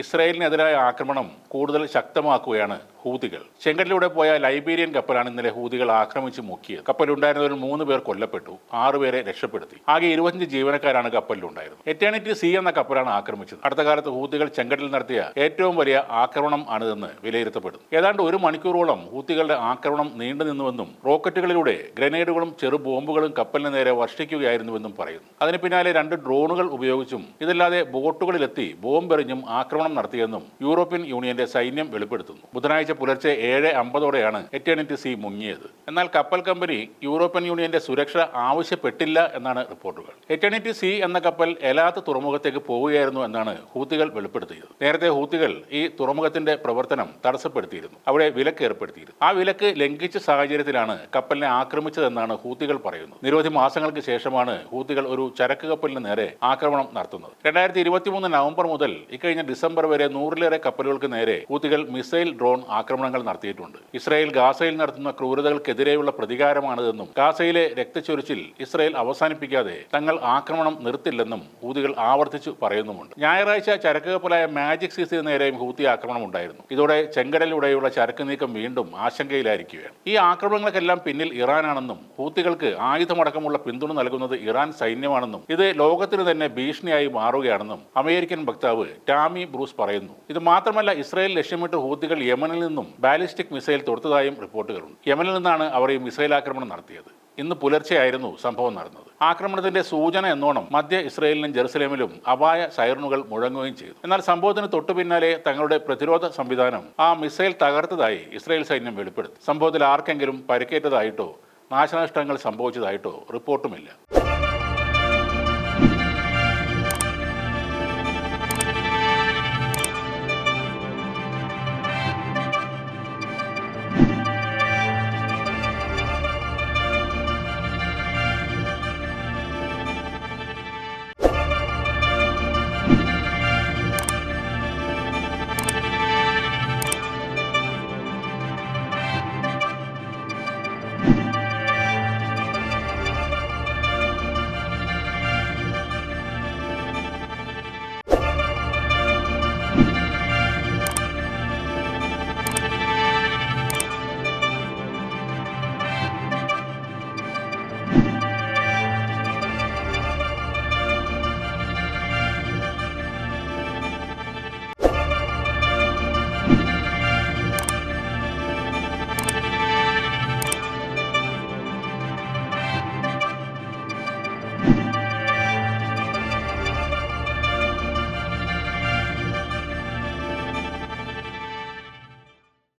ഇസ്രായേലിനെതിരായ ആക്രമണം കൂടുതൽ ശക്തമാക്കുകയാണ് ഹൂതികൾ. ചെങ്കടലിലൂടെ പോയ ലൈബീരിയൻ കപ്പലാണ് ഇന്നലെ ഹൂതികൾ ആക്രമിച്ച് മുക്കിയത്. കപ്പലുണ്ടായിരുന്നവരിൽ മൂന്ന് പേർ കൊല്ലപ്പെട്ടു ആറുപേരെ രക്ഷപ്പെടുത്തി. ആകെ ഇരുപത്തഞ്ച് ജീവനക്കാരാണ് കപ്പലിലുണ്ടായിരുന്നത്. എറ്റേണിറ്റി സി എന്ന കപ്പലാണ് ആക്രമിച്ചത്. അടുത്ത കാലത്ത് ഹൂതികൾ ചെങ്കടലിൽ നടത്തിയ ഏറ്റവും വലിയ ആക്രമണം ആണിതെന്ന് വിലയിരുത്തപ്പെടുന്നു. ഏതാണ്ട് ഒരു മണിക്കൂറോളം ഹൂത്തികളുടെ ആക്രമണം നീണ്ടു നിന്നുവെന്നും റോക്കറ്റുകളിലൂടെ ഗ്രനേഡുകളും ചെറു ബോംബുകളും കപ്പലിന് നേരെ വർഷിക്കുകയായിരുന്നുവെന്നും പറയുന്നു. അതിന് പിന്നാലെ രണ്ട് ഡ്രോണുകൾ ഉപയോഗിച്ചും ഇതല്ലാതെ ബോട്ടുകളിലെത്തി ബോംബെറിഞ്ഞും ആക്രമണം നടത്തിയെന്നും യൂറോപ്യൻ യൂണിയന്റെ സൈന്യം വെളിപ്പെടുത്തുന്നു. ബുധനാഴ്ച പുലർച്ചെ ഏഴ് അമ്പതോടെയാണ് എറ്റേണിറ്റി സി മുങ്ങിയത്. എന്നാൽ കപ്പൽ കമ്പനി യൂറോപ്യൻ യൂണിയന്റെ സുരക്ഷ ആവശ്യപ്പെട്ടില്ല എന്നാണ് റിപ്പോർട്ടുകൾ. എറ്റേണിറ്റി സി എന്ന കപ്പൽ എലാത്ത് തുറമുഖത്തേക്ക് പോവുകയായിരുന്നു എന്നാണ് ഹൂത്തികൾ വെളിപ്പെടുത്തിയത്. നേരത്തെ ഹൂത്തികൾ ഈ തുറമുഖത്തിന്റെ പ്രവർത്തനം തടസ്സപ്പെടുത്തിയിരുന്നു. അവിടെ വിലക്ക് ഏർപ്പെടുത്തിയിരുന്നു. ആ വിലക്ക് ലംഘിച്ച സാഹചര്യത്തിലാണ് കപ്പലിനെ ആക്രമിച്ചതെന്നാണ് ഹൂത്തികൾ പറയുന്നത്. നിരവധി മാസങ്ങൾക്ക് ശേഷമാണ് ഹൂത്തികൾ ഒരു ചരക്ക് കപ്പലിന് നേരെ ആക്രമണം നടത്തുന്നത്. രണ്ടായിരത്തി ഇരുപത്തിമൂന്ന് നവംബർ മുതൽ ഇക്കഴിഞ്ഞ ഡിസംബർ വരെ നൂറിലേറെ കപ്പലുകൾക്ക് നേരെ ഹൂത്തികൾ മിസൈൽ ഡ്രോൺ ആക്രമണങ്ങൾ നടത്തിയിട്ടുണ്ട്. ഇസ്രായേൽ ഗാസയിൽ നടത്തുന്ന ക്രൂരതകൾക്കെതിരെയുള്ള പ്രതികാരമാണിതെന്നും ഗാസയിലെ രക്തച്ചൊരിച്ചിൽ ഇസ്രായേൽ അവസാനിപ്പിക്കാതെ തങ്ങൾ ആക്രമണം നിർത്തില്ലെന്നും ഹൂതികൾ ആവർത്തിച്ചു പറയുന്നുമുണ്ട്. ഞായറാഴ്ച ചരക്ക് കപ്പലായ മാജിക് സീസിന് നേരെയും ഹൂത്തി ആക്രമണം ഉണ്ടായിരുന്നു ഇതോടെ ചെങ്കടലിലൂടെയുള്ള ചരക്ക് നീക്കം വീണ്ടും ആശങ്കയിലായിരിക്കുകയാണ്. ഈ ആക്രമണങ്ങൾക്കെല്ലാം പിന്നിൽ ഇറാനാണെന്നും ഹൂത്തികൾക്ക് ആയുധമടക്കമുള്ള പിന്തുണ നൽകുന്നത് ഇറാൻ സൈന്യമാണെന്നും ഇത് ലോകത്തിന് തന്നെ ഭീഷണിയായി മാറുകയാണെന്നും അമേരിക്കൻ വക്താവ് ടാമി ബ്രൂസ് പറയുന്നു. ഇത് മാത്രമല്ല ഇസ്രായേൽ ലക്ഷ്യമിട്ട് ഹൂത്തികൾ യമനിൽ നിന്നും ബാലിസ്റ്റിക് മിസൈൽ തൊടുത്തതായും റിപ്പോർട്ടുകളുണ്ട്. യമനിൽ നിന്നാണ് അവർ ഈ മിസൈൽ ആക്രമണം നടത്തിയത്. ഇന്ന് പുലർച്ചെയായിരുന്നു സംഭവം നടന്നത്. ആക്രമണത്തിന്റെ സൂചന എന്നോണം മധ്യ ഇസ്രായേലിലും ജെറുസലേമിലും അപായ സൈറനുകൾ മുഴങ്ങുകയും ചെയ്തു. എന്നാൽ സംഭവത്തിന് തൊട്ടു പിന്നാലെ തങ്ങളുടെ പ്രതിരോധ സംവിധാനം ആ മിസൈൽ തകർത്തതായി ഇസ്രായേൽ സൈന്യം വെളിപ്പെടുത്തി. സംഭവത്തിൽ ആർക്കെങ്കിലും പരിക്കേറ്റതായിട്ടോ നാശനഷ്ടങ്ങൾ സംഭവിച്ചതായിട്ടോ റിപ്പോർട്ടുമില്ല.